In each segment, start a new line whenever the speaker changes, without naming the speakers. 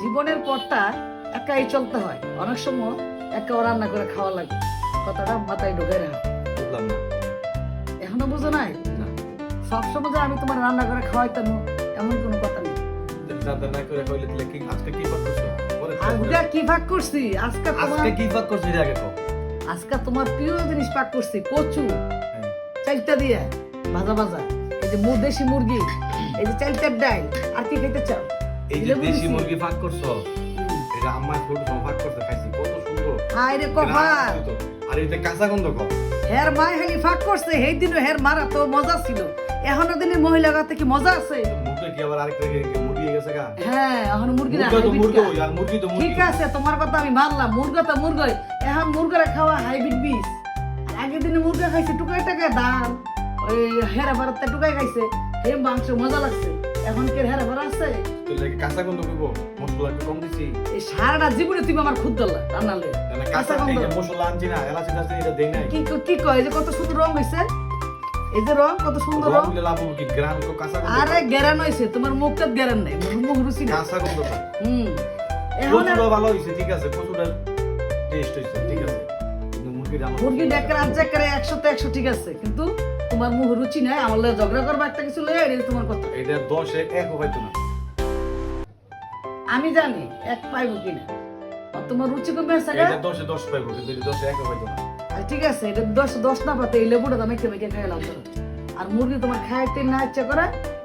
জীবনের পথটা একাই চলতে হয়। অনেক সময় একাও রান্না করে খাওয়া লাগে। কথাটা মাথায় ঢুকে রাখা।
বুঝলাম না।
এখনও বুঝো নাই? সবসময় যে আমি তোমার রান্না করে খাওয়াইতাম এমন কোনো কথা নেই।
করে তাহলে কি আজকে কি পাক করছ? তো
আজকে কি ভাগ করছি? আজকে তোমার
আজকে কি পাক করছ আগে কও।
আজকে তোমার প্রিয় জিনিস পাক করছি কচু।
হ্যাঁ।
দিয়ে ভাজা ভাজা। এই যে দেশি মুরগি এই যে চালটার ডাল। আর কি খেতে চাও?
এই যে দেশি মুরগি পাক করছ এটা আমার সময় পাক করতে খাইছি কত সুন্দর।
হায় রে কপাল।
আর কাঁচা গন্ধ কও
হের খালি ফাঁক করছে সেই দিনও হের মারা তো মজা ছিল। এখনও দিনে মহিলা গাতে কি মজা আছে?
হ্যাঁ
এখন মুরগি না
তো মুরগি
কা।
আর মুরগি তো মুরগি।
ঠিক আছে তোমার কথা আমি মানলাম মুরগা তো মুরগই। এখন মুরগারে খাওয়া হাইব্রিড বিষ আগের দিনে মুরগা খাইছে টুকাই টাকা দাম। ওই হেরা ভারতে টুকাই খাইছে হে মাংস মজা লাগছে। এখন কে হেরা ভাড়া
লাগে কাঁচা গন্ধ কইবো মশলা একটু কম দিছি।
এই সারাটা জীবনে তুমি আমার খুদ দল্লা রান্নালে কাঁচা
কাঁচা
গন্ধ।
মশলা আনছি না এলাচি টাচি এটা দেই নাই।
কি কি কয় যে কত সুন্দর রং হয়েছে এই যে রং কত সুন্দর রং
রং। লাভ কি? গ্রাম তো কাঁচা গন্ধ।
আরে গেরান হয়েছে তোমার মুখটা গেরান নাই মুখ রুচি না
কাঁচা গন্ধ
হুম। এখন
ভালো হয়েছে ঠিক আছে প্রচুরের টেস্ট হয়েছে ঠিক আছে। কিন্তু
মুরগি ডেকের আজ্জা করে একশোতে একশো ঠিক আছে। কিন্তু তোমার মুখ রুচি নাই আমার লগে ঝগড়া করবা একটা কিছু লয়ে তোমার কথা।
এটা দশে এক হয়তো না।
আমি জানি এক পাইবো কিনা। তোমার রুচি কমে আছে গা?
এটা দশে দশ পাইবো কিন্তু এটা দশে এক হয়তো না।
ঠিক আছে এটা দশ দশ না পাতে এই লেবুটা তো মেখে মেখে খাইলাম ধরো আর মুরগি তোমার খাইতে না ইচ্ছা করে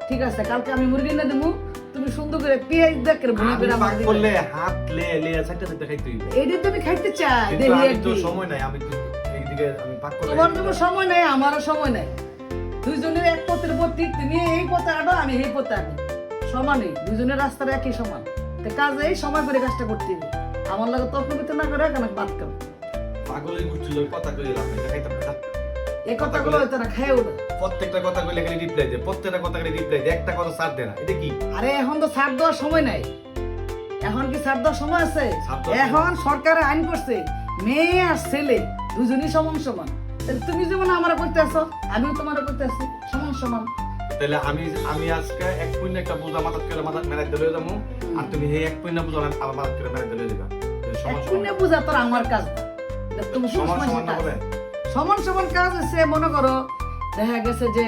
ঠিক আছে কালকে আমি মুরগি না দেবো তুমি সুন্দর করে পেঁয়াজ দেখে ভুনা
আমি
করে আমার
পাক
দিবে।
করলে হাত লে লে চারটে চারটে খাইতে
এইটা তুমি খাইতে চাই দেখি
আমি তো সময় নাই আমি এইদিকে আমি পাক করে
তোমার কোনো সময় নাই আমারও সময় নাই। দুইজনের এক পথের পথে তুমি এই পথে আটো আমি এই পথে আটি সমানই দুইজনের রাস্তার একই সমান। তো কাজে এই সময় করে কাজটা করতে হবে। আমার লাগে তর্ক বিতর্ক না করে কেন বাদ কাম
পাগলের কথা কইলে লাভ নাই খাইতাম না।
এই কথাগুলো হয়তো না। ওঠে
প্রত্যেকটা কথা কইলে খালি রিপ্লাই দে প্রত্যেকটা কথা খালি রিপ্লাই দে একটা কথা সার দে না এটা কি?
আরে এখন তো ছাড় দেওয়ার সময় নাই। এখন কি ছাড় দেওয়ার সময় আছে? এখন সরকার আইন করছে মেয়ে আর ছেলে দুজনই সমান সমান। তুমি যেমন আমার করতে আসো আমিও তোমার করতে আসি সমান সমান।
তাহলে আমি আমি আজকে এক পুণ্য একটা পূজা মাথাত করে মাথাত মেরাই দিলে যাব। আর তুমি এই এক পুণ্য পূজা আমার মাথাত করে মেরাই দিলে
তোর আমার কাজ। তুমি
সমান সমান
কাজ। মনে করো। দেখা গেছে যে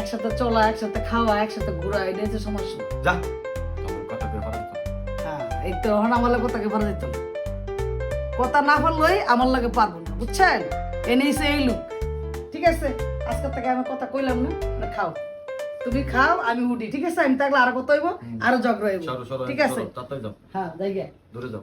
একসাথে চলা একসাথে খাওয়া একসাথে ঘোরা এটা হচ্ছে সমান
যা কথা ব্যাপার
হ্যাঁ এই তো আমার লাগে কথাকে যেত না। কথা না পারলেই আমার লাগে পারব না বুঝছেন? এনেছে এই লোক ঠিক আছে? আজকে থেকে আমি কথা কইলাম না না খাও। তুমি খাও আমি উঠি ঠিক আছে? আমি থাকলে আরও কত হইব? আরও জগ
সরো
ঠিক আছে? হ্যাঁ যাই।
দূরে যাও।